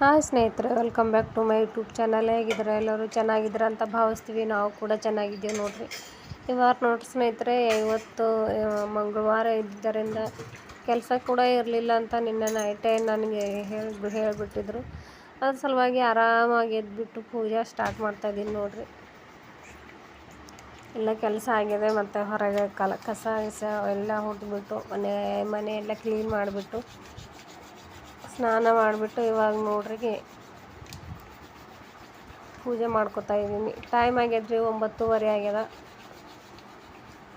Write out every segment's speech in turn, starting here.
Hi ಸ್ನೇಹಿತರೆ welcome back to my YouTube channel ಹೇಗಿದ್ದಾರೆ? ಎಲ್ಲರೂ ಚೆನ್ನಾಗಿದ್ದೀರ ಅಂತ ಭಾವಿಸ್ತೀವಿ. ನಾವು ಕೂಡ ಚೆನ್ನಾಗಿದ್ದೀವಿ ನೋಡಿರಿ. ಇವಾಗ ನೋಡಿರಿ ಸ್ನೇಹಿತರೆ, ಇವತ್ತು ಮಂಗಳವಾರ ಇದ್ದರಿಂದ ಕೆಲಸ ಕೂಡ ಇರಲಿಲ್ಲ ಅಂತ ನಿನ್ನೆ ನೈಟೇ ನನಗೆ ಹೇಳಿ, ಹೇಳಿಬಿಟ್ಟಿದ್ರು. ಅದ್ರ ಸಲುವಾಗಿ ಆರಾಮಾಗಿ ಎದ್ಬಿಟ್ಟು ಪೂಜೆ ಸ್ಟಾರ್ಟ್ ಮಾಡ್ತಾ ಇದ್ದೀನಿ ನೋಡಿರಿ. ಎಲ್ಲ ಕೆಲಸ ಆಗಿದೆ ಮತ್ತು ಹೊರಗೆ ಕಲ, ಕಸ ಎಲ್ಲ ಹೊಡೆದ್ಬಿಟ್ಟು ಮನೆ ಮನೆ ಎಲ್ಲ ಕ್ಲೀನ್ ಮಾಡಿಬಿಟ್ಟು ಸ್ನಾನ ಮಾಡಿಬಿಟ್ಟು ಇವಾಗ ನೋಡ್ರಿ ಪೂಜೆ ಮಾಡ್ಕೊತಾ ಇದ್ದೀನಿ. ಟೈಮ್ ಆಗ್ಯದ್ರಿ ಒಂಬತ್ತುವರೆ ಆಗ್ಯದ.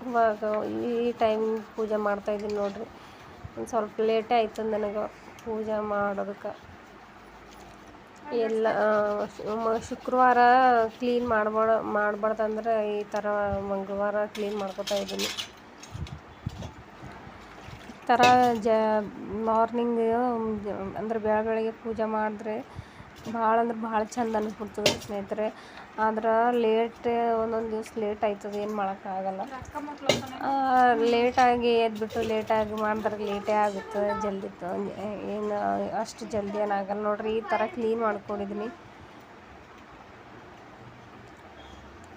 ಇವಾಗ ಈ ಟೈಮ್ ಪೂಜೆ ಮಾಡ್ತಾ ಇದ್ದೀನಿ ನೋಡ್ರಿ. ಒಂದು ಸ್ವಲ್ಪ ಲೇಟೇ ಆಯ್ತು ನನಗೆ ಪೂಜೆ ಮಾಡೋದಕ್ಕೆ. ಎಲ್ಲ ಶುಕ್ರವಾರ ಕ್ಲೀನ್ ಮಾಡ್ಬಾರ್ದು ಮಾಡ್ಬಾರ್ದಂದ್ರೆ ಈ ಥರ ಮಂಗಳವಾರ ಕ್ಲೀನ್ ಮಾಡ್ಕೊತಾ ಇದ್ದೀನಿ. ಥರ ಜ ಮಾರ್ನಿಂಗ್ ಅಂದ್ರೆ ಬೆಳ ಬೆಳಗ್ಗೆ ಪೂಜೆ ಮಾಡಿದ್ರೆ ಭಾಳ ಅಂದ್ರೆ ಭಾಳ ಚಂದ ಅನಿಸ್ಬಿಡ್ತದೆ ಸ್ನೇಹಿತರೆ. ಆದ್ರೆ ಲೇಟ್ ಒಂದೊಂದು ದಿವ್ಸ ಲೇಟ್ ಆಯ್ತದೆ, ಏನು ಮಾಡೋಕ್ಕಾಗಲ್ಲ ಲೇಟಾಗಿ ಎದ್ಬಿಟ್ಟು ಲೇಟಾಗಿ ಮಾಡಿದ್ರೆ ಲೇಟೇ ಆಗುತ್ತೆ, ಜಲ್ದಿ ಏನು, ಅಷ್ಟು ಜಲ್ದಿ ಏನಾಗಲ್ಲ ನೋಡ್ರಿ, ಈ ಥರ ಕ್ಲೀನ್ ಮಾಡ್ಕೊಂಡಿದ್ದೀನಿ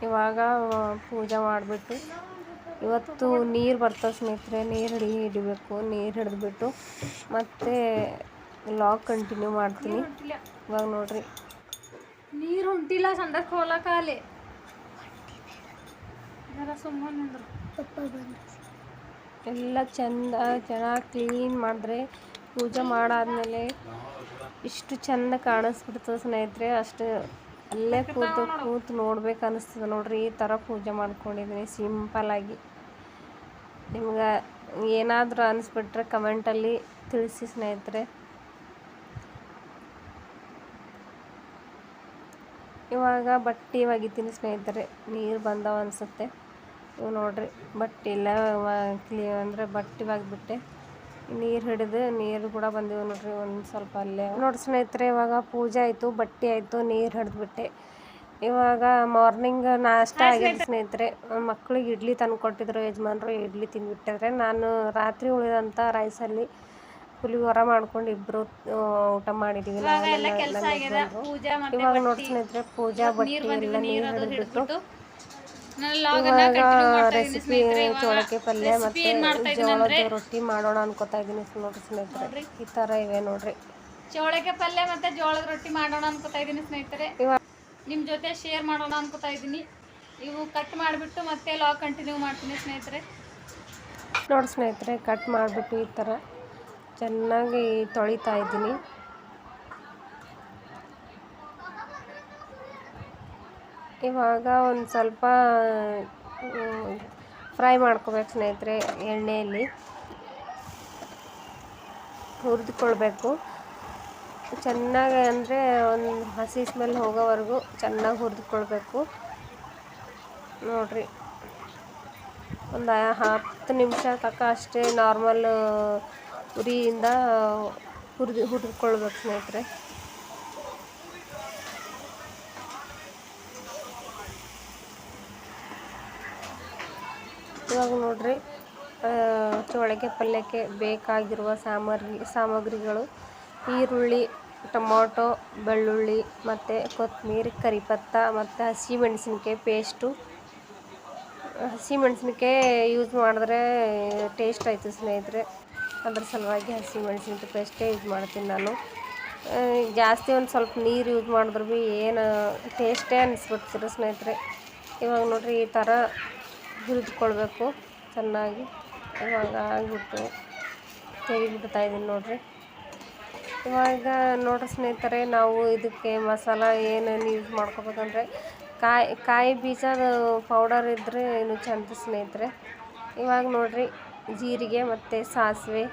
ಇವಾಗ, ಪೂಜೆ ಮಾಡಿಬಿಟ್ಟು ಇವತ್ತು ನೀರು ಬರ್ತವೆ ಸ್ನೇಹಿತರೆ ನೀರು ಹಿಡಿ ಹಿಡಿಬೇಕು ನೀರು ಹಿಡಿದ್ಬಿಟ್ಟು ಮತ್ತೆ ಲಾಗ್ ಕಂಟಿನ್ಯೂ ಮಾಡ್ತೀನಿ. ಇವಾಗ ನೋಡ್ರಿ. ನೀರು ಹೊಂಟಿಲ್ಲ ಸಂದಕ್ಕೆ ಅಲ್ಲಿ. ಎಲ್ಲ ಚಂದ ಚೆನ್ನಾಗಿ ಕ್ಲೀನ್ ಮಾಡಿದ್ರೆ ಪೂಜೆ ಮಾಡಾದ್ಮೇಲೆ ಇಷ್ಟು ಚಂದ ಕಾಣಿಸ್ಬಿಡ್ತದೆ ಸ್ನೇಹಿತರೆ. ಅಷ್ಟು ಅಲ್ಲೇ ಕೂತು ಕೂತು ನೋಡ್ಬೇಕು ಅನಿಸ್ತದೆ ನೋಡ್ರಿ. ಈ ಥರ ಪೂಜೆ ಮಾಡ್ಕೊಂಡಿದ್ದೀನಿ ಸಿಂಪಲಾಗಿ ನಿಮ್ಗೆ ಏನಾದರೂ ಅನಿಸ್ಬಿಟ್ರೆ ಕಮೆಂಟಲ್ಲಿ ತಿಳಿಸಿ ಸ್ನೇಹಿತರೆ. ಇವಾಗ ಬಟ್ಟೆ ಒಗಿತೀನಿ ಸ್ನೇಹಿತರೆ. ನೀರು ಬಂದವ ಅನಿಸುತ್ತೆ. ಇವು ನೋಡ್ರಿ, ಬಟ್ಟೆ ಇಲ್ಲ ಕ್ಲೀ ಅಂದರೆ ಬಟ್ಟೆ ಒಗ್ದ್ಬಿಟ್ಟೆ. ನೀರು ಹಿಡಿದು ನೀರು ಕೂಡ ಬಂದಿವೆ ನೋಡ್ರಿ, ಒಂದು ಸ್ವಲ್ಪ ಅಲ್ಲೇ. ನೋಡಿ ಸ್ನೇಹಿತರೆ, ಇವಾಗ ಪೂಜೆ ಆಯಿತು, ಬಟ್ಟೆ ಆಯಿತು, ನೀರು ಹಿಡಿದ್ಬಿಟ್ಟೆ. ಇವಾಗ ಮಾರ್ನಿಂಗ್ ನಾಷ್ಟ ಆಗಿದೆ ಸ್ನೇಹಿತರೆ. ಮಕ್ಳಿಗೆ ಇಡ್ಲಿ ತಂದು ಕೊಟ್ಟಿದ್ರು ಯಜಮಾನ್ರು ಇಡ್ಲಿ ತಿಂದ್ಬಿಟ್ಟಿದ್ರೆ. ನಾನು ರಾತ್ರಿ ಉಳಿದಂಥ ರೈಸಲ್ಲಿ ಪುಳಿಯೋರ ಮಾಡ್ಕೊಂಡು ಇಬ್ಬರು ಊಟ ಮಾಡಿದ್ದೀವಿ ಇವಾಗ ನೋಡಿ ಸ್ನೇಹಿತರೆ ಪೂಜಾ ಬಟ್ಟೆ ಎಲ್ಲ ನೀರು ಹಿಡಿದ್ಬಿಟ್ಟು ಮಾಡ್ತಾ ರೆಸಿಪಿ ಇವಾಗ ಪಲ್ಯ ಮತ್ತು ಜೋಳದ ರೊಟ್ಟಿ ಮಾಡೋಣ ಅನ್ಕೋತಾ ಇದ್ದೀನಿ ನೋಡ್ರಿ ಸ್ನೇಹಿತರೆ. ಈ ಥರ ಇವೆ ನೋಡ್ರಿ. ಚೌಳಿಗೆ ಪಲ್ಯ ಮತ್ತೆ ಜೋಳದ ರೊಟ್ಟಿ ಮಾಡೋಣ ಅನ್ಕೋತಾ ಇದ್ದೀನಿ ಸ್ನೇಹಿತರೆ. ಇವಾಗ ನಿಮ್ಮ ಜೊತೆ ಶೇರ್ ಮಾಡೋಣ ಅನ್ಕೋತಾ ಇದ್ದೀನಿ. ಇವು ಕಟ್ ಮಾಡಿಬಿಟ್ಟು ಮತ್ತೆ ಲಾ ಕಂಟಿನ್ಯೂ ಮಾಡ್ತೀನಿ ಸ್ನೇಹಿತರೆ. ನೋಡಿ ಸ್ನೇಹಿತರೆ ಕಟ್ ಮಾಡಿಬಿಟ್ಟು ಈ ಥರ ಚೆನ್ನಾಗಿ ತೊಳಿತಾ ಇದ್ದೀನಿ. ಇವಾಗ ಒಂದು ಸ್ವಲ್ಪ ಫ್ರೈ ಮಾಡ್ಕೋಬೇಕು ಸ್ನೇಹಿತರೆ ಎಣ್ಣೆಯಲ್ಲಿ. ಹುರಿದುಕೊಳ್ಬೇಕು. ಚೆನ್ನಾಗಿ ಅಂದರೆ ಒಂದು ಹಸಿ ಸ್ಮೆಲ್ ಹೋಗೋವರೆಗೂ ಚೆನ್ನಾಗಿ ಹುರಿದುಕೊಳ್ಬೇಕು. ನೋಡಿರಿ. ಒಂದು ಹತ್ತು ನಿಮಿಷ ತಕ್ಕ ಅಷ್ಟೇ ನಾರ್ಮಲ್ ಉರಿಯಿಂದ ಹುರಿದು ಹುರಿದುಕೊಳ್ಬೇಕು ಸ್ನೇಹಿತರೆ. ಇವಾಗ ನೋಡಿರಿ ಚೋಳಿಗೆ ಪಲ್ಯಕ್ಕೆ ಬೇಕಾಗಿರುವ ಸಾಮಗ್ರಿ, ಸಾಮಗ್ರಿಗಳು, ಈರುಳ್ಳಿ ಟೊಮೊಟೊ, ಬೆಳ್ಳುಳ್ಳಿ ಮತ್ತು ಕೊತ್ತಂಬರಿ, ಕರಿಪತ್ತ ಮತ್ತು ಹಸಿಮೆಣಸಿನ್ಕಾಯಿ ಪೇಸ್ಟು ಹಸಿಮೆಣ್ಸಿನ್ಕಾಯಿ ಯೂಸ್ ಮಾಡಿದ್ರೆ ಟೇಸ್ಟ್ ಆಯಿತು ಸ್ನೇಹಿತರೆ. ಅದ್ರ ಸಲುವಾಗಿ ಹಸಿಮೆಣ್ಸಿನ್ಕಾಯಿ ಪೇಸ್ಟೇ ಯೂಸ್ ಮಾಡ್ತೀನಿ ನಾನು. ಜಾಸ್ತಿ ಒಂದು ಸ್ವಲ್ಪ ನೀರು ಯೂಸ್ ಮಾಡಿದ್ರು ಭೀ ಏನು ಟೇಸ್ಟೇ ಅನಿಸ್ಬಿಡ್ತೀರ ಸ್ನೇಹಿತರೆ. ಇವಾಗ ನೋಡಿರಿ ಈ ಥರ ಹುರಿದುಕೊಳ್ಬೇಕು ಚೆನ್ನಾಗಿ. ಇವಾಗ ಆಗಿಬಿಟ್ಟು ತೆಗಿಬಿಡ್ತಾ ಇದ್ದೀನಿ ನೋಡ್ರಿ. ಇವಾಗ ನೋಡಿರಿ ಸ್ನೇಹಿತರೆ, ನಾವು ಇದಕ್ಕೆ ಮಸಾಲ ಏನೇನು ಯೂಸ್ ಮಾಡ್ಕೋಬೇಕಂದ್ರೆ ಕಾಯಿ ಕಾಯಿ ಬೀಜದ ಪೌಡರ್ ಇದ್ದರೆ ಇನ್ನು ಚಂದ ಸ್ನೇಹಿತರೆ. ಇವಾಗ ನೋಡಿರಿ ಜೀರಿಗೆ ಮತ್ತು ಸಾಸಿವೆ,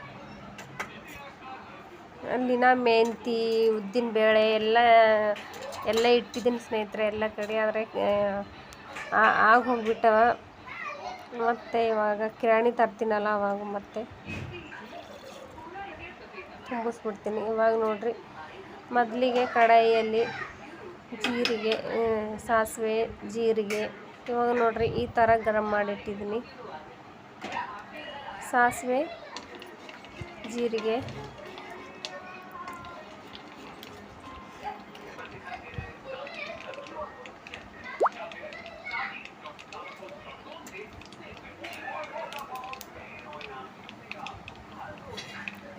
ಅಲ್ಲಿನ ಮೆಂತಿ, ಉದ್ದಿನ ಬೇಳೆ ಎಲ್ಲ ಎಲ್ಲ ಇಟ್ಟಿದ್ದೀನಿ ಸ್ನೇಹಿತರೆ, ಎಲ್ಲ ಕಡೆ. ಆದರೆ ಆಗಿ ಹೋಗ್ಬಿಟ್ಟವ. ಮತ್ತು ಇವಾಗ ಕಿರಾಣಿ ತರ್ತೀನಲ್ಲ ಅವಾಗ ಮತ್ತೆ. ತುಂಬಿಸ್ಬಿಡ್ತೀನಿ. ಇವಾಗ ನೋಡಿರಿ, ಮೊದಲಿಗೆ ಕಡಾಯಿಯಲ್ಲಿ ಜೀರಿಗೆ ಸಾಸಿವೆ, ಜೀರಿಗೆ, ಇವಾಗ ನೋಡಿರಿ ಈ ಥರ ಗರಂ ಮಾಡಿಟ್ಟಿದ್ದೀನಿ. ಸಾಸಿವೆ, ಜೀರಿಗೆ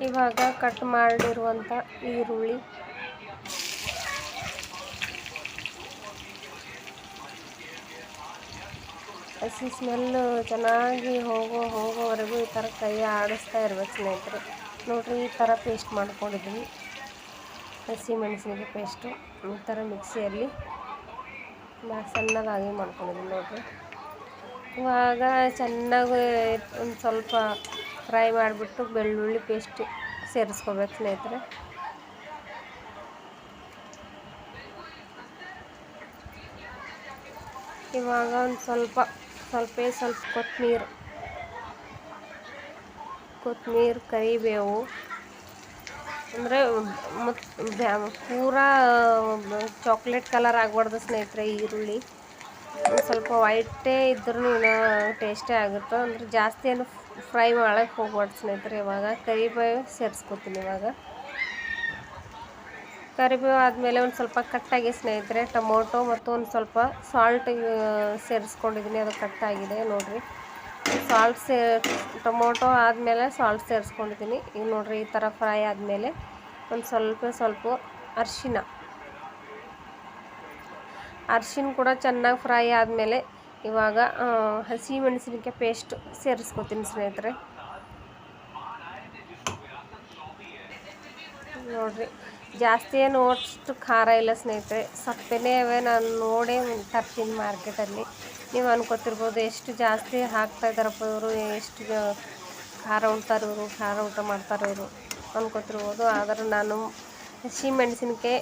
ಇವಾಗ ಕಟ್ ಮಾಡಿರುವಂಥ ಈರುಳ್ಳಿ. ಹಸಿ ಸ್ಮೆಲ್ಲು ಚೆನ್ನಾಗಿ ಹೋಗೋ ಹೋಗೋವರೆಗೂ ಈ ಥರ ಕೈ ಆಡಿಸ್ತಾ ಇರ್ಬೇಕು ಸ್ನೇಹಿತರೆ. ನೋಡಿರಿ, ಈ ಥರ ಪೇಸ್ಟ್ ಮಾಡ್ಕೊಂಡಿದ್ದೀನಿ ಹಸಿ ಪೇಸ್ಟು ಈ ಥರ ಮಿಕ್ಸಿಯಲ್ಲಿ ಸಣ್ಣದಾಗಿ ಮಾಡ್ಕೊಂಡಿದ್ದೀನಿ ನೋಡಿರಿ. ಇವಾಗ ಚೆನ್ನಾಗಿ ಒಂದು ಸ್ವಲ್ಪ ಫ್ರೈ ಮಾಡಿಬಿಟ್ಟು ಬೆಳ್ಳುಳ್ಳಿ ಪೇಸ್ಟ್ ಸೇರಿಸ್ಕೋಬೇಕು ಸ್ನೇಹಿತರೆ. ಇವಾಗ ಒಂದು ಸ್ವಲ್ಪ ಸ್ವಲ್ಪ ಸ್ವಲ್ಪ ಕೊತ್ತಂಬರಿ ಕೊತ್ತಂಬರಿ, ಕರಿಬೇವು, ಅಂದರೆ ಮತ್ತು ಪೂರಾ ಚಾಕ್ಲೇಟ್ ಕಲರ್ ಆಗಬಾರ್ದು ಸ್ನೇಹಿತರೆ ಈರುಳ್ಳಿ. ಸ್ವಲ್ಪ ವೈಟೇ ಇದ್ರೂ ಇನ್ನೂ ಟೇಸ್ಟೇ ಆಗುತ್ತೆ, ಅಂದರೆ ಜಾಸ್ತಿ ಏನು ಫ್ರೈ ಮಾಡೋಕ್ಕೆ ಹೋಗ್ಬಾರ್ದು ಸ್ನೇಹಿತರೆ, ಇವಾಗ ಕರಿಬೇವು ಸೇರಿಸ್ಕೊತೀನಿ ಇವಾಗ. ಕರಿಬೇವು ಆದಮೇಲೆ ಒಂದು ಸ್ವಲ್ಪ ಕಟ್ಟಾಗಿ ಸ್ನೇಹಿತರೆ, ಟೊಮೊಟೊ ಮತ್ತು ಒಂದು ಸ್ವಲ್ಪ ಸಾಲ್ಟ್ ಸೇರಿಸ್ಕೊಂಡಿದ್ದೀನಿ ಅದು ಕಟ್ಟಾಗಿದೆ ನೋಡಿರಿ. ಸಾಲ್ಟ್ ಸೇ, ಟೊಮೊಟೊ ಆದಮೇಲೆ ಸಾಲ್ಟ್ ಸೇರಿಸ್ಕೊಂಡಿದ್ದೀನಿ ಈಗ ನೋಡಿರಿ ಈ ಥರ ಫ್ರೈ ಆದಮೇಲೆ ಒಂದು ಸ್ವಲ್ಪ ಸ್ವಲ್ಪ ಅರಿಶಿನ. ಅರಿಶಿನ ಕೂಡ ಚೆನ್ನಾಗಿ ಫ್ರೈ ಆದಮೇಲೆ ಇವಾಗ ಹಸಿ ಮೆಣಸಿನಕಾಯಿ ಪೇಸ್ಟ್ ಸೇರಿಸ್ಕೊತೀನಿ ಸ್ನೇಹಿತರೆ. ನೋಡಿರಿ, ಜಾಸ್ತಿ ಏನು ಅಷ್ಟು ಖಾರ ಇಲ್ಲ ಸ್ನೇಹಿತರೆ. ಸಪ್ಪೆನೇ ಅವೆ ನಾನು ನೋಡಿ ತರ್ತೀನಿ ಮಾರ್ಕೆಟಲ್ಲಿ. ನೀವು ಅನ್ಕೋತಿರ್ಬೋದು ಎಷ್ಟು ಜಾಸ್ತಿ ಹಾಕ್ತಾ ಇದ್ದಾರಪ್ಪ ಇವರು, ಎಷ್ಟು ಖಾರ ಉಣ್ತಾರೆ ಇವರು, ಖಾರ ಊಟ ಮಾಡ್ತಾರೆ ಇವರು ಅನ್ಕೋತಿರ್ಬೋದು. ಆದರೆ ನಾನು ಹಸಿ ಮೆಣಸಿನ್ಕಾಯಿ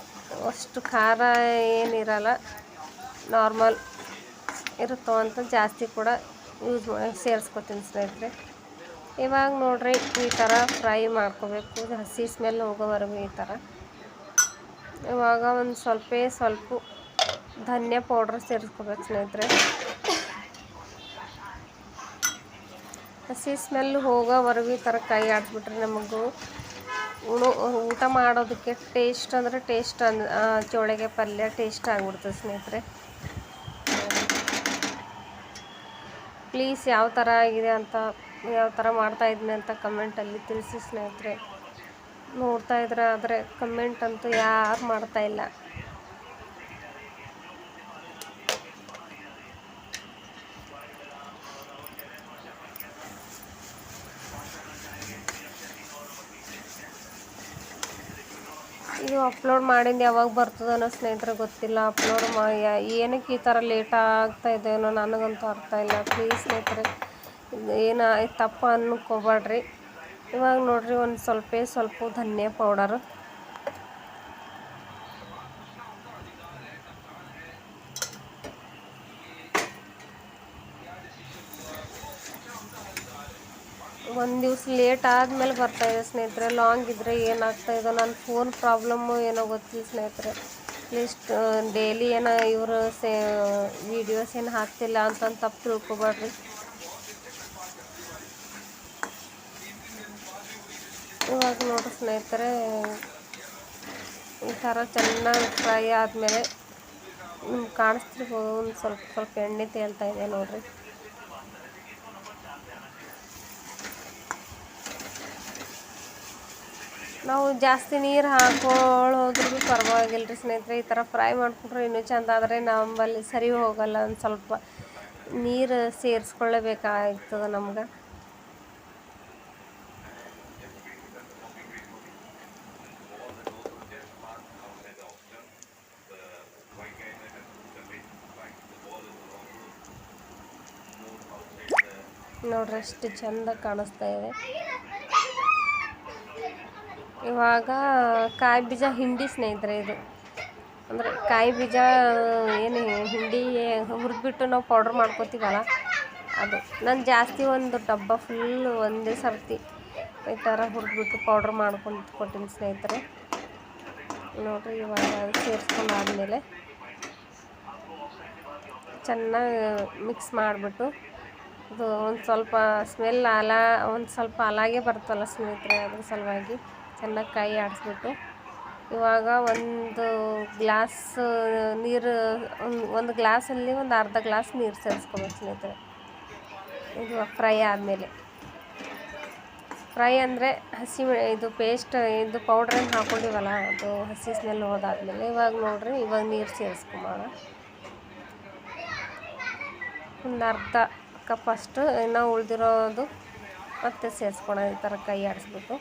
ಅಷ್ಟು ಖಾರ ಏನಿರಲ್ಲ, ನಾರ್ಮಲ್ ಇರುತ್ತೋ ಅಂತ ಜಾಸ್ತಿ ಕೂಡ ಯೂಸ್ ಸೇರಿಸ್ಕೊತೀನಿ ಸ್ನೇಹಿತರೆ. ಇವಾಗ ನೋಡ್ರಿ ಈ ಥರ ಫ್ರೈ ಮಾಡ್ಕೋಬೇಕು. ಹಸಿ ಸ್ಮೆಲ್ ಹೋಗೋವರೆಗೂ ಈ ಥರ ಇವಾಗ ಒಂದು ಸ್ವಲ್ಪ ಸ್ವಲ್ಪ ಧನ್ಯ ಪೌಡ್ರ್ ಸೇರಿಸ್ಕೋಬೇಕು ಸ್ನೇಹಿತರೆ. ಹಸಿ ಸ್ಮೆಲ್ ಹೋಗೋವರೆಗೂ ಈ ಥರ ಕೈ ಆಡಿಸ್ಬಿಟ್ರೆ ನಮಗೂ ಉಣು, ಊಟ ಮಾಡೋದಕ್ಕೆ ಟೇಸ್ಟ್ ಅಂದರೆ ಟೇಸ್ಟ್ ಅಂದ ಚೋಳಿಗೆ ಪಲ್ಯ ಟೇಸ್ಟ್ ಆಗಿಬಿಡ್ತದೆ ಸ್ನೇಹಿತರೆ. ಪ್ಲೀಸ್ ಯಾವ ಥರ ಆಗಿದೆ ಅಂತ, ಯಾವ ಥರ ಮಾಡ್ತಾ ಇದ್ದೀನಿ ಅಂತ ಕಮೆಂಟಲ್ಲಿ ತಿಳಿಸಿ ಸ್ನೇಹಿತರೆ. ನೋಡ್ತಾ ಇದ್ರೆ ಆದರೆ ಕಮೆಂಟ್ ಅಂತೂ ಯಾರು ಮಾಡ್ತಾ ಅಪ್ಲೋಡ್ ಮಾಡಿದ್ದು ಯಾವಾಗ ಬರ್ತದನೋ ಸ್ನೇಹಿತರೆ ಗೊತ್ತಿಲ್ಲ. ಅಪ್ಲೋಡ್ ಮಾ ಏನಕ್ಕೆ ಈ ಥರ ಲೇಟ್ ಆಗ್ತಾ ನನಗಂತೂ ಅರ್ಥ ಇಲ್ಲ. ಪ್ಲೀಸ್ ಸ್ನೇಹಿತರೆ ಏನು ತಪ್ಪು ಅನ್ಕೋಬೇಡ್ರಿ ಇವಾಗ ನೋಡಿರಿ ಒಂದು ಸ್ವಲ್ಪ ಸ್ವಲ್ಪ ಧನ್ಯ ಪೌಡರ್ ಒಂದು ದಿವ್ಸ ಲೇಟ್ ಆದಮೇಲೆ ಬರ್ತಾಯಿದೆ ಸ್ನೇಹಿತರೆ. ಲಾಂಗ್ ಇದ್ದರೆ ಏನಾಗ್ತಾ ಇದೆ? ನನ್ನ ಫೋನ್ ಪ್ರಾಬ್ಲಮ್ಮು ಏನೋ ಗೊತ್ತಿಲ್ಲ ಸ್ನೇಹಿತರೆ. ಲೀಸ್ಟ್ ಡೈಲಿ ಏನೋ ಇವರು ಸೇ ವೀಡಿಯೋಸ್ ಏನು ಹಾಕ್ತಿಲ್ಲ ಅಂತಂದು ತಪ್ಪು ತಿಳ್ಕೊಬೇಡ್ರಿ. ಇವಾಗ ನೋಡ್ರಿ ಸ್ನೇಹಿತರೆ, ಈ ಥರ ಚೆನ್ನಾಗಿ ಫ್ರೈ ಆದಮೇಲೆ ನಿಮ್ಗೆ ಕಾಣಿಸ್ತಿರ್ಬೋದು. ಒಂದು ಸ್ವಲ್ಪ ಸ್ವಲ್ಪ ಎಣ್ಣೆ ತೇಳ್ತಾ ಇದೆ ನೋಡ್ರಿ. ನಾವು ಜಾಸ್ತಿ ನೀರು ಭೀ ಪರವಾಗಿಲ್ಲ ಸ್ನೇಹಿತರೆ, ಈ ಥರ ಫ್ರೈ ಮಾಡಿಕೊಂಡ್ರೆ ಇನ್ನೂ ಚೆಂದ. ಆದರೆ ನಮ್ಮಲ್ಲಿ ಸರಿ ಹೋಗಲ್ಲ ಒಂದು ಸ್ವಲ್ಪ ನೀರು ಸೇರಿಸ್ಕೊಳ್ಳೇಬೇಕಾಗ್ತದೆ ನಮ್ಗೆ. ನೋಡ್ರಿ ಎಷ್ಟು ಚಂದ ಕಾಣಿಸ್ತಾ ಇದೆ. ಇವಾಗ ಕಾಯಿ ಬೀಜ ಹಿಂಡಿ ಸ್ನೇಹಿತರೆ ಇದು. ಅಂದರೆ ಕಾಯಿ ಬೀಜ, ಏನು ಹಿಂಡಿ ಹುರಿದ್ಬಿಟ್ಟು ನಾವು ಪೌಡ್ರ್ ಮಾಡ್ಕೋತೀವಲ್ಲ, ಅದು. ನಾನು ಜಾಸ್ತಿ ಒಂದು ಡಬ್ಬ ಫುಲ್ ಒಂದೇ ಸರ್ತಿ ಈ ಥರ ಹುರಿದ್ಬಿಟ್ಟು ಪೌಡ್ರ್ ಮಾಡ್ಕೊಂಡು ಕೊಟ್ಟಿನಿ ಸ್ನೇಹಿತರೆ. ನೋಡಿರಿ ಇವಾಗ ಸೇರಿಸ್ಕೊಂಡು ಆದಮೇಲೆ ಚೆನ್ನಾಗಿ ಮಿಕ್ಸ್ ಮಾಡಿಬಿಟ್ಟು ಅದು ಒಂದು ಸ್ವಲ್ಪ ಸ್ಮೆಲ್ ಅಲ, ಒಂದು ಸ್ವಲ್ಪ ಅಲಾಗೆ ಬರ್ತಲ್ಲ ಸ್ನೇಹಿತರೆ ಅದ್ರ ಸಲುವಾಗಿ. ಚೆನ್ನಾಗಿ ಕೈ ಆಡಿಸ್ಬಿಟ್ಟು. ಇವಾಗ ಒಂದು ಗ್ಲಾಸ್ ನೀರು, ಒಂದು ಗ್ಲಾಸಲ್ಲಿ ಒಂದು ಅರ್ಧ ಗ್ಲಾಸ್ ನೀರು ಸೇರಿಸ್ಕೊಬೇಕು ಸ್ನೇಹಿತರೆ. ಇದು ಫ್ರೈ ಆದಮೇಲೆ. ಫ್ರೈ ಅಂದರೆ ಹಸಿ ಇದು ಪೇಸ್ಟ್, ಇದು ಪೌಡ್ರನ್ನು ಹಾಕ್ಕೊಂಡಿವಲ್ಲ ಅದು ಹಸಿ ಸ್ಮೆಲ್ ಹೋದಾದಮೇಲೆ. ಇವಾಗ ನೋಡ್ರಿ, ಇವಾಗ ನೀರು ಸೇರಿಸ್ಕೊಂಬೋಣ. ಒಂದು ಅರ್ಧ ಕಪ್ ಅಷ್ಟು, ಇನ್ನೂ ಉಳಿದಿರೋದು ಮತ್ತೆ ಸೇರಿಸ್ಕೊಳ ಈ ಥರ ಕೈ ಆಡಿಸ್ಬಿಟ್ಟು.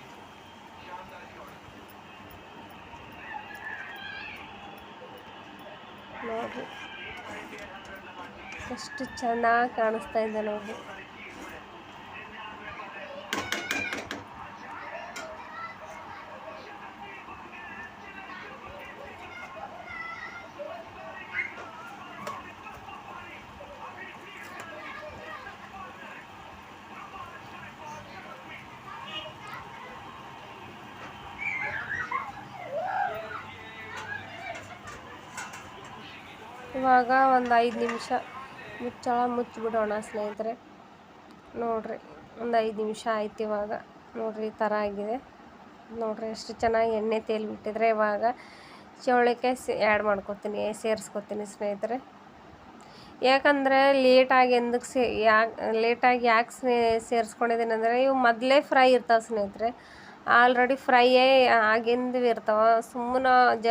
ನೋಡ್ರಿ ಎಷ್ಟು ಚೆನ್ನಾಗಿ ಕಾಣಿಸ್ತಾ ಇದೆ ನೋಡ್ರಿ ಇವಾಗ ಒಂದು ಐದು ನಿಮಿಷ ಮುಚ್ಚಳ ಮುಚ್ಚಿಬಿಡೋಣ ಸ್ನೇಹಿತರೆ. ನೋಡ್ರಿ, ಒಂದು ಐದು ನಿಮಿಷ ಆಯ್ತು ಇವಾಗ. ನೋಡ್ರಿ, ಈ ಥರ ಆಗಿದೆ. ನೋಡ್ರಿ, ಎಷ್ಟು ಚೆನ್ನಾಗಿ ಎಣ್ಣೆ ತೇಲಿ ಬಿಟ್ಟಿದ್ರೆ ಇವಾಗ ಚೌಳಿಕಾಯಿ ಸೇ ಆ್ಯಡ್ ಮಾಡ್ಕೊತೀನಿ, ಸೇರಿಸ್ಕೊತೀನಿ ಸ್ನೇಹಿತರೆ. ಯಾಕಂದರೆ ಲೇಟಾಗಿ ಎಂದಕ್ಕೆ ಸೇ, ಯಾಕೆ ಲೇಟಾಗಿ ಯಾಕೆ ಸ್ನೇ ಸೇರಿಸ್ಕೊಂಡಿದ್ದೀನಿ ಅಂದರೆ ಇವು ಮೊದಲೇ ಫ್ರೈ ಇರ್ತಾವೆ ಸ್ನೇಹಿತರೆ. ಆಲ್ರೆಡಿ ಫ್ರೈಯೇ ಆಗಿಂದು ಇರ್ತಾವೆ. ಸುಮ್ಮನೆ ಜ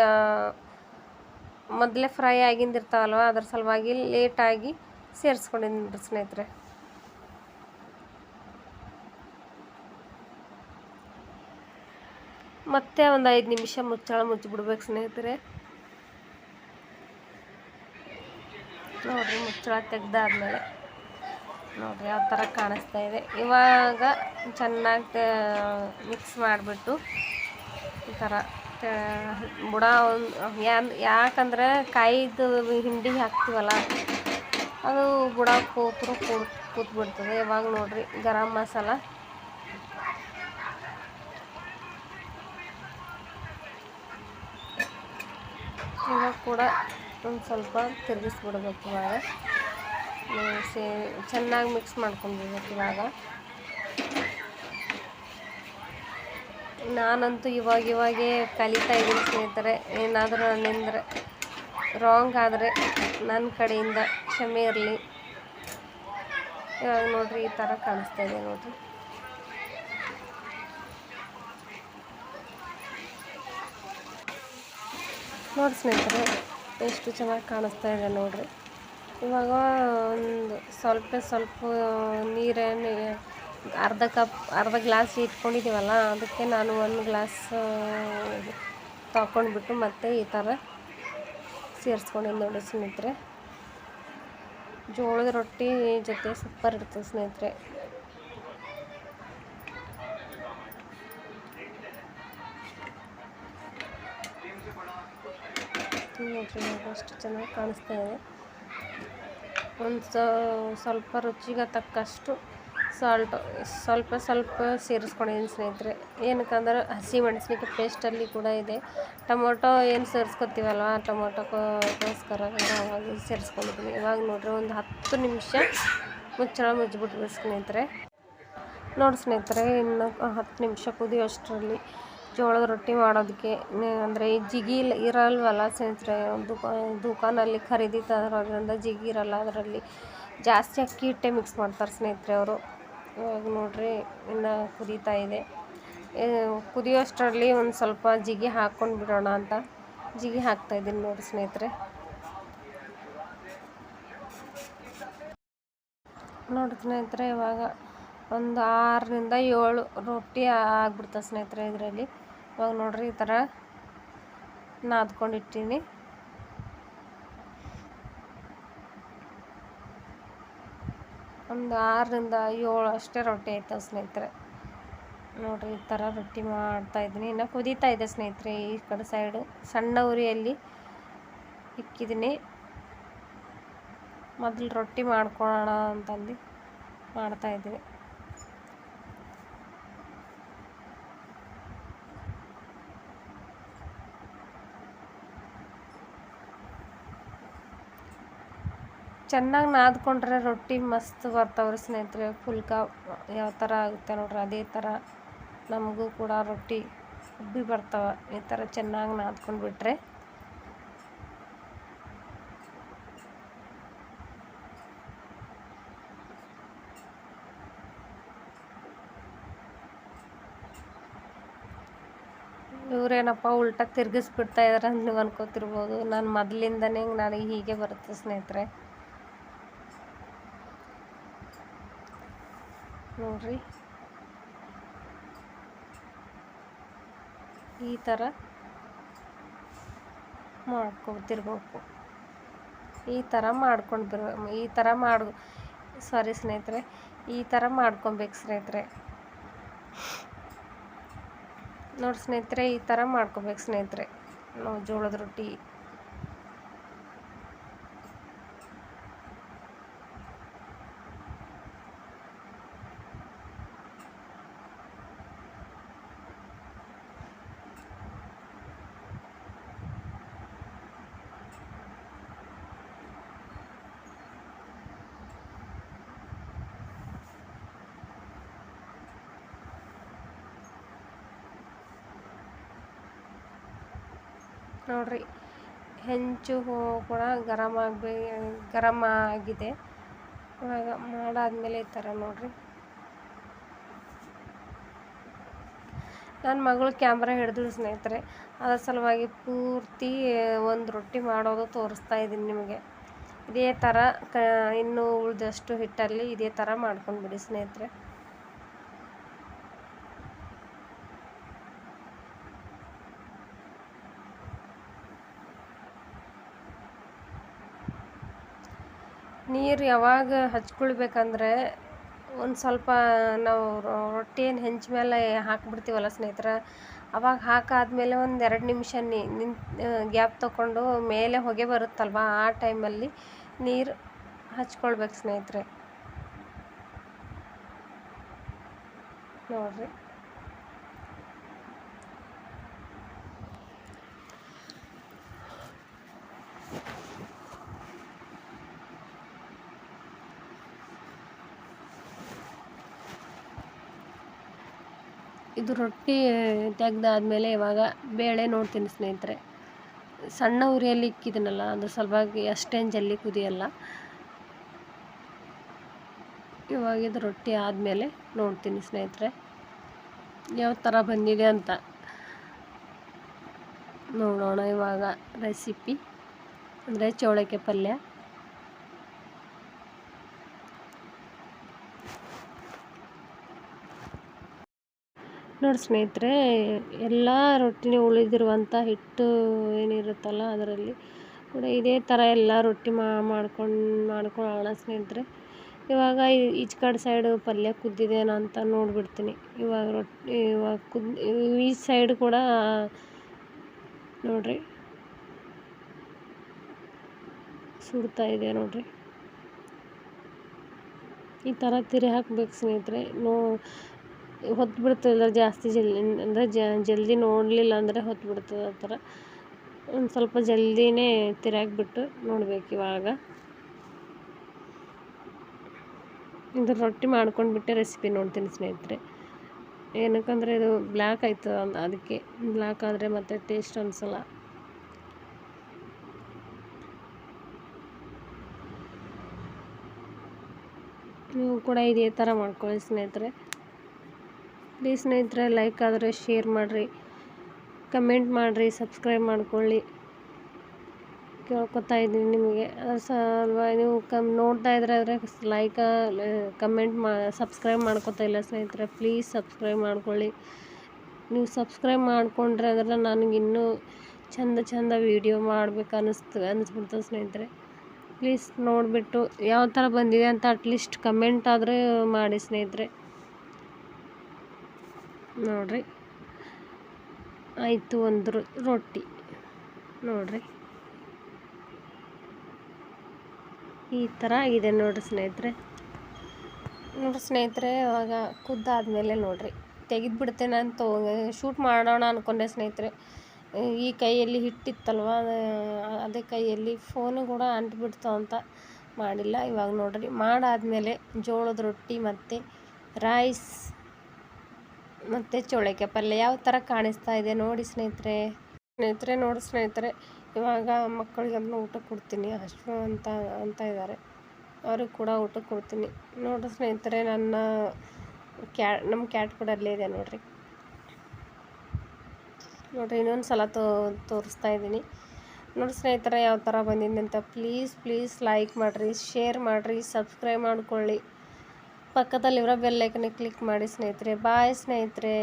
ಮೊದಲೇ ಫ್ರೈ ಆಗಿಂದಿರ್ತಾವಲ್ವ? ಅದ್ರ ಸಲುವಾಗಿ ಲೇಟಾಗಿ ಸೇರಿಸ್ಕೊಂಡಿದ್ದೀನಿ ಸ್ನೇಹಿತರೆ. ಮತ್ತೆ ಒಂದು ಐದು ನಿಮಿಷ ಮುಚ್ಚಳ ಮುಚ್ಚಿಬಿಡ್ಬೇಕು ಸ್ನೇಹಿತರೆ. ನೋಡ್ರಿ ಮುಚ್ಚಳ ತೆಗ್ದಾದ್ಮೇಲೆ. ನೋಡ್ರಿ ಯಾವ ಥರ ಕಾಣಿಸ್ತಾ ಇದೆ. ಇವಾಗ ಚೆನ್ನಾಗಿ ಮಿಕ್ಸ್ ಮಾಡಿಬಿಟ್ಟು ಈ ಥರ ಬುಡ ಯಾಕಂದ್ರೆ ಕಾಯಿದು ಹಿಂಡಿ ಹಾಕ್ತೀವಲ್ಲ, ಅದು ಬುಡ ಕೂತ್ರು ಕೂತ್ ಕೂತ್ಬಿಡ್ತದೆ. ಇವಾಗ ನೋಡ್ರಿ, ಗರಂ ಮಸಾಲ. ಇವಾಗ ಕೂಡ ಒಂದು ಸ್ವಲ್ಪ ತಿರುಗಿಸ್ಬಿಡ್ಬೇಕು ಇವಾಗ. ಸೇ, ಚೆನ್ನಾಗಿ ಮಿಕ್ಸ್ ಮಾಡ್ಕೊಂಡ್ಬಿಡ್ಬೇಕು ಇವಾಗ. ನಾನಂತೂ ಇವಾಗ ಇವಾಗೇ ಕಲಿತಾ ಇದ್ದೀನಿ ಸ್ನೇಹಿತರೆ. ಏನಾದರೂ ನನ್ನಿಂದ ರಾಂಗ್ ಆದರೆ ನನ್ನ ಕಡೆಯಿಂದ ಕ್ಷಮೆ ಇರಲಿ. ಇವಾಗ ನೋಡ್ರಿ ಈ ಥರ ಕಾಣಿಸ್ತಾ ಇದೆ ನೋಡ್ರಿ. ನೋಡಿ ಸ್ನೇಹಿತರೆ, ಎಷ್ಟು ಚೆನ್ನಾಗಿ ಕಾಣಿಸ್ತಾ ಇದೆ ನೋಡ್ರಿ. ಇವಾಗ ಒಂದು ಸ್ವಲ್ಪ ಸ್ವಲ್ಪ ನೀರನ್ನು ಅರ್ಧ ಕಪ್, ಅರ್ಧ ಗ್ಲಾಸ್ ಇಟ್ಕೊಂಡಿದ್ದೀವಲ್ಲ, ಅದಕ್ಕೆ ನಾನು ಒಂದು ಗ್ಲಾಸ್ ತಗೊಂಡ್ಬಿಟ್ಟು ಮತ್ತೆ ಈ ಥರ ಸೇರಿಸ್ಕೊಂಡಿದ್ದು ನೋಡಿ ಸ್ನೇಹಿತರೆ. ಜೋಳದ ರೊಟ್ಟಿ ಜೊತೆ ಸೂಪರ್ ಇರ್ತದೆ ಸ್ನೇಹಿತರೆ. ನೋಡ್ರಿ ನೋಡಿ ಅಷ್ಟು ಚೆನ್ನಾಗಿ ಕಾಣಿಸ್ತಾ ಇದೆ. ಒಂದು ಸ್ವಲ್ಪ ರುಚಿಗೆ ತಕ್ಕಷ್ಟು ಸಾಲ್ಟ್, ಸ್ವಲ್ಪ ಸ್ವಲ್ಪ ಸೇರಿಸ್ಕೊಂಡಿದ್ದೀನಿ ಸ್ನೇಹಿತರೆ ಏನಕ್ಕಂದ್ರೆ ಹಸಿ ಮೆಣಸಿನಕಾಯಿ ಪೇಸ್ಟಲ್ಲಿ ಕೂಡ ಇದೆ. ಟೊಮೊಟೊ ಏನು ಸೇರಿಸ್ಕೊತೀವಲ್ವ ಟೊಮೊಟೊಕ್ಕೋಸ್ಕರ ಅವಾಗ ಸೇರಿಸ್ಕೊಂಡಿದ್ದೀನಿ. ಇವಾಗ ನೋಡ್ರಿ ಒಂದು ಹತ್ತು ನಿಮಿಷ ಮುಚ್ಚಳ ಮುಚ್ಚಿಬಿಟ್ವಿ ಸ್ನೇಹಿತರೆ. ನೋಡಿ ಸ್ನೇಹಿತರೆ, ಇನ್ನು ಹತ್ತು ನಿಮಿಷ ಕುದಿಯೋಷ್ಟರಲ್ಲಿ ಜೋಳದ ರೊಟ್ಟಿ ಮಾಡೋದಕ್ಕೆ ಅಂದರೆ ಈ ಜಿಗಿ ಇರಲ್ವಲ್ಲ ಸ್ನೇಹಿತರೆ ದುಕಾ ದುಕಾನಲ್ಲಿ ಖರೀದಿ ತರೋದ್ರಿಂದ ಜಿಗಿ ಇರಲ್ಲ, ಅದರಲ್ಲಿ ಜಾಸ್ತಿ ಅಕ್ಕಿ ಹಿಟ್ಟೆ ಮಿಕ್ಸ್ ಮಾಡ್ತಾರೆ ಸ್ನೇಹಿತರೆ ಅವರು. ಇವಾಗ ನೋಡ್ರಿ, ಇನ್ನು ಕುದೀತಾ ಇದೆ. ಕುದಿಯೋಷ್ಟರಲ್ಲಿ ಒಂದು ಸ್ವಲ್ಪ ಜಿಗಿ ಹಾಕ್ಕೊಂಡು ಬಿಡೋಣ ಅಂತ. ಜಿಗಿ ಹಾಕ್ತಾಯಿದ್ದೀನಿ ನೋಡಿ ಸ್ನೇಹಿತರೆ. ನೋಡಿ ಸ್ನೇಹಿತರೆ, ಇವಾಗ ಒಂದು ಆರರಿಂದ ಏಳು ರೊಟ್ಟಿ ಆಗ್ಬಿಡ್ತದೆ ಸ್ನೇಹಿತರೆ ಇದರಲ್ಲಿ. ಇವಾಗ ನೋಡ್ರಿ ಈ ಥರ ನಾದ್ಕೊಂಡಿಟ್ಟಿನಿ. ಒಂದು ಆರರಿಂದ ಏಳು ಅಷ್ಟೇ ರೊಟ್ಟಿ ಆಯ್ತವೆ ಸ್ನೇಹಿತರೆ. ನೋಡಿರಿ, ಈ ಥರ ರೊಟ್ಟಿ ಮಾಡ್ತಾ ಇದ್ದೀನಿ. ಇನ್ನು ಕುದೀತಾ ಇದೆ ಸ್ನೇಹಿತರೆ ಈ ಕಡೆ ಸೈಡು ಸಣ್ಣ ಉರಿಯಲ್ಲಿ ಇಕ್ಕಿದ್ದೀನಿ. ಮೊದಲು ರೊಟ್ಟಿ ಮಾಡ್ಕೊಳ್ಳೋಣ ಅಂತಂದು ಮಾಡ್ತಾ ಚೆನ್ನಾಗಿ ನಾದ್ಕೊಂಡ್ರೆ ರೊಟ್ಟಿ ಮಸ್ತ್ ಬರ್ತಾವ್ರಿ ಸ್ನೇಹಿತರೆ. ಫುಲ್ಕ ಯಾವ ಥರ ಆಗುತ್ತೆ ನೋಡ್ರಿ, ಅದೇ ಥರ ನಮಗೂ ಕೂಡ ರೊಟ್ಟಿ ಉಬ್ಬಿ ಬರ್ತಾವೆ. ಈ ಥರ ಚೆನ್ನಾಗಿ ನಾದ್ಕೊಂಡು ಬಿಟ್ರೆ. ಇವರೇನಪ್ಪ ಉಲ್ಟಾ ತಿರ್ಗಿಸ್ಬಿಡ್ತಾ ಇದಾರೆ ನೀವು ಅನ್ಕೋತಿರ್ಬೋದು. ನಾನು ಮೊದಲಿಂದನೇ ನನಗೆ ಹೀಗೆ ಬರುತ್ತೆ ಸ್ನೇಹಿತರೆ. ನೋಡ್ರಿ. ಈ ಥರ ಮಾಡ್ಕೊತಿರ್ಬೇಕು. ಈ ಥರ ಮಾಡ್ಕೊಂಡು ಬಿರ್, ಈ ಥರ ಮಾಡು ಸಾರಿ ಸ್ನೇಹಿತರೆ, ಈ ಥರ ಮಾಡ್ಕೊಬೇಕು ಸ್ನೇಹಿತರೆ. ನೋಡಿ ಸ್ನೇಹಿತರೆ, ಈ ಥರ ಮಾಡ್ಕೊಬೇಕು ಸ್ನೇಹಿತರೆ. ನಾವು ಜೋಳದ ರೊಟ್ಟಿ ನೋಡ್ರಿ. ಹೆಂಚು ಕೂಡ ಗರಮ್ ಆಗಬೇ ಗರಮ್ ಆಗಿದೆ. ಇವಾಗ ಮಾಡಾದಮೇಲೆ ಈ ಥರ ನೋಡ್ರಿ. ನನ್ನ ಮಗಳು ಕ್ಯಾಮ್ರಾ ಹಿಡಿದು ಸ್ನೇಹಿತರೆ, ಅದರ ಸಲುವಾಗಿ ಪೂರ್ತಿ ಒಂದು ರೊಟ್ಟಿ ಮಾಡೋದು ತೋರಿಸ್ತಾ ಇದ್ದೀನಿ ನಿಮಗೆ. ಇದೇ ಥರ ಕ, ಇನ್ನೂ ಉಳಿದಷ್ಟು ಹಿಟ್ಟಲ್ಲಿ ಇದೇ ಥರ ಮಾಡ್ಕೊಂಡ್ಬಿಡಿ ಸ್ನೇಹಿತರೆ. ನೀರು ಯಾವಾಗ ಹಚ್ಕೊಳ್ಬೇಕಂದ್ರೆ ಒಂದು ಸ್ವಲ್ಪ ನಾವು ರೊಟ್ಟಿಯನ್ನು ಹೆಂಚ ಮೇಲೆ ಹಾಕ್ಬಿಡ್ತೀವಲ್ಲ ಸ್ನೇಹಿತರೆ, ಅವಾಗ ಹಾಕಾದ್ಮೇಲೆ ಒಂದು ಎರಡು ನಿಮಿಷ ನಿಂತು ಗ್ಯಾಪ್ ತಗೊಂಡು ಮೇಲೆ ಹೊಗೆ ಬರುತ್ತಲ್ವ ಆ ಟೈಮಲ್ಲಿ ನೀರು ಹಚ್ಕೊಳ್ಬೇಕು ಸ್ನೇಹಿತರೆ. ನೋಡ್ರಿ. ಇದು ರೊಟ್ಟಿ ತೆಗ್ದಾದ್ಮೇಲೆ ಇವಾಗ ಬೇಳೆ ನೋಡ್ತೀನಿ ಸ್ನೇಹಿತರೆ. ಸಣ್ಣ ಉರಿಯಲ್ಲಿ ಇಕ್ಕಿದ್ದೀನಲ್ಲ ಅದ್ರ ಸಲುವಾಗಿ ಅಷ್ಟೇನು ಜಲ್ಲಿ ಕುದಿಯಲ್ಲ. ಇವಾಗ ಇದು ರೊಟ್ಟಿ ಆದಮೇಲೆ ನೋಡ್ತೀನಿ ಸ್ನೇಹಿತರೆ. ಯಾವ ಥರ ಬಂದಿದೆ ಅಂತ ನೋಡೋಣ ಇವಾಗ ರೆಸಿಪಿ ಅಂದರೆ ಚೌಳಕ್ಕೆ ಪಲ್ಯ. ನೋಡಿ ಸ್ನೇಹಿತರೆ, ಎಲ್ಲ ರೊಟ್ಟಿನೇ ಉಳಿದಿರುವಂಥ ಹಿಟ್ಟು ಏನಿರುತ್ತಲ್ಲ ಅದರಲ್ಲಿ ಕೂಡ ಇದೇ ಥರ ಎಲ್ಲ ರೊಟ್ಟಿ ಮಾಡ್ಕೊಂಡು, ಮಾಡ್ಕೊಳ್ಳೋಣ ಸ್ನೇಹಿತರೆ. ಇವಾಗ ಈಚೆ ಕಡೆ ಸೈಡು ಪಲ್ಯ ಕುದ್ದಿದೇನೋ ಅಂತ ನೋಡಿಬಿಡ್ತೀನಿ. ಇವಾಗ ರೊಟ್ಟಿ ಇವಾಗ ಕುದ್, ಈ ಸೈಡ್ ಕೂಡ ನೋಡಿರಿ. ಸುಡ್ತಾ ಇದೆ ನೋಡಿರಿ. ಈ ಥರ ತಿರಿ ಹಾಕ್ಬೇಕು ಸ್ನೇಹಿತರೆ. ನೋ ಹೊತ್ತು ಅಂದ್ರೆ ಜಾಸ್ತಿ ಜಲ್ದಿ ಅಂದರೆ ಜಲ್ದಿ ನೋಡಲಿಲ್ಲ ಅಂದರೆ ಹೊತ್ತು ಬಿಡ್ತದೆ ಆ ಥರ. ಒಂದು ಸ್ವಲ್ಪ ಜಲ್ದಿನೇ ತಿರ್ಯಾಕ್ಬಿಟ್ಟು ನೋಡ್ಬೇಕು ಇವಾಗ. ಇದು ರೊಟ್ಟಿ ಮಾಡ್ಕೊಂಡು ಬಿಟ್ಟೆ ರೆಸಿಪಿ ನೋಡ್ತೀನಿ ಸ್ನೇಹಿತರೆ. ಏನಕ್ಕಂದರೆ ಇದು ಬ್ಲ್ಯಾಕ್ ಆಯ್ತು ಅದಕ್ಕೆ. ಬ್ಲ್ಯಾಕ್ ಆದರೆ ಮತ್ತೆ ಟೇಸ್ಟ್ ಅನಿಸಲ್ಲ. ನೀವು ಕೂಡ ಇದೇ ಥರ ಮಾಡ್ಕೊಳ್ಳಿ ಸ್ನೇಹಿತರೆ. ಪ್ಲೀಸ್ ಸ್ನೇಹಿತರೆ ಲೈಕ್ ಆದರೆ ಶೇರ್ ಮಾಡಿರಿ. ಕಮೆಂಟ್ ಮಾಡಿರಿ ಸಬ್ಸ್ಕ್ರೈಬ್ ಮಾಡ್ಕೊಳ್ಳಿ. ಕೇಳ್ಕೊತಾ ಇದ್ದೀನಿ ನಿಮಗೆ. ಅಲ್ವಾ ನೀವು ಕಮ್ ನೋಡ್ತಾ ಇದ್ರೆ ಆದರೆ ಲೈಕ್ ಕಮೆಂಟ್ ಮಾ ಸಬ್ಸ್ಕ್ರೈಬ್ ಮಾಡ್ಕೊತಾ ಇಲ್ಲ ಸ್ನೇಹಿತರೆ ಪ್ಲೀಸ್ ಸಬ್ಸ್ಕ್ರೈಬ್ ಮಾಡ್ಕೊಳ್ಳಿ. ನೀವು ಸಬ್ಸ್ಕ್ರೈಬ್ ಮಾಡಿಕೊಂಡ್ರೆ ಅಂದ್ರೆ ನನಗೆ ಇನ್ನೂ ಚಂದ ಚಂದ ವೀಡಿಯೋ ಮಾಡ್ಬೇಕು ಅನ್ನಿಸ್ತು ಅನ್ನಿಸ್ಬಿಡ್ತದೆ ಸ್ನೇಹಿತರೆ. ಪ್ಲೀಸ್ ನೋಡಿಬಿಟ್ಟು ಯಾವ ಥರ ಬಂದಿದೆ ಅಂತ ಅಟ್ಲೀಸ್ಟ್ ಕಮೆಂಟ್ ಆದರೆ ಮಾಡಿ ಸ್ನೇಹಿತರೆ. ನೋಡ್ರಿ. ಆಯಿತು ಒಂದು ರೊಟ್ಟಿ. ನೋಡ್ರಿ. ಈ ಥರ ಆಗಿದೆ ನೋಡ್ರಿ ಸ್ನೇಹಿತರೆ. ನೋಡ್ರಿ ಸ್ನೇಹಿತರೆ, ಇವಾಗ ಕುದ್ದಾದಮೇಲೆ ನೋಡ್ರಿ. ತೆಗೆದ್ಬಿಡ್ತೇನೆ ಅಂತ ಶೂಟ್ ಮಾಡೋಣ ಅಂದ್ಕೊಂಡೆ ಸ್ನೇಹಿತರೆ. ಈ ಕೈಯಲ್ಲಿ ಹಿಟ್ಟಿತ್ತಲ್ವ, ಅದ- ಕೈಯಲ್ಲಿ ಫೋನು ಕೂಡ ಅಂಟ್ಬಿಡ್ತು ಅಂತ ಮಾಡಿಲ್ಲ. ಇವಾಗ ನೋಡ್ರಿ, ಮಾಡಾದಮೇಲೆ ಜೋಳದ ರೊಟ್ಟಿ ಮತ್ತು ರೈಸ್ ಮತ್ತು ಚೋಳಿಕೆ ಪಲ್ಯ ಯಾವ ಥರ ಕಾಣಿಸ್ತಾ ಇದೆ ನೋಡಿ ಸ್ನೇಹಿತರೆ. ಸ್ನೇಹಿತರೆ ನೋಡಿ ಸ್ನೇಹಿತರೆ, ಇವಾಗ ಮಕ್ಕಳಿಗೆ ಅದನ್ನ ಊಟ ಕೊಡ್ತೀನಿ ಅಷ್ಟು ಅಂತ ಅಂತ ಇದ್ದಾರೆ. ಅವ್ರಿಗೆ ಕೂಡ ಊಟ ಕೊಡ್ತೀನಿ. ನೋಡಿ ಸ್ನೇಹಿತರೆ, ನನ್ನ ಕ್ಯಾ, ನಮ್ಮ ಕ್ಯಾಟ್ ಕೂಡ ಅಲ್ಲೇ ಇದೆ ನೋಡಿರಿ. ನೋಡಿರಿ, ಇನ್ನೊಂದು ಸಲ ತೋ, ತೋರಿಸ್ತಾ ಇದ್ದೀನಿ. ನೋಡಿ ಸ್ನೇಹಿತರೆ, ಯಾವ ಥರ ಬಂದಿದೆ ಅಂತ. ಪ್ಲೀಸ್ ಪ್ಲೀಸ್ ಲೈಕ್ ಮಾಡಿರಿ ಶೇರ್ ಮಾಡಿರಿ ಸಬ್ಸ್ಕ್ರೈಬ್ ಮಾಡ್ಕೊಳ್ಳಿ. ಪಕ್ಕದಲ್ಲಿರೋ ಬೆಲ್ಲೈಕನಿಗೆ ಕ್ಲಿಕ್ ಮಾಡಿ ಸ್ನೇಹಿತರೆ. ಬಾಯ್ ಸ್ನೇಹಿತರೆ.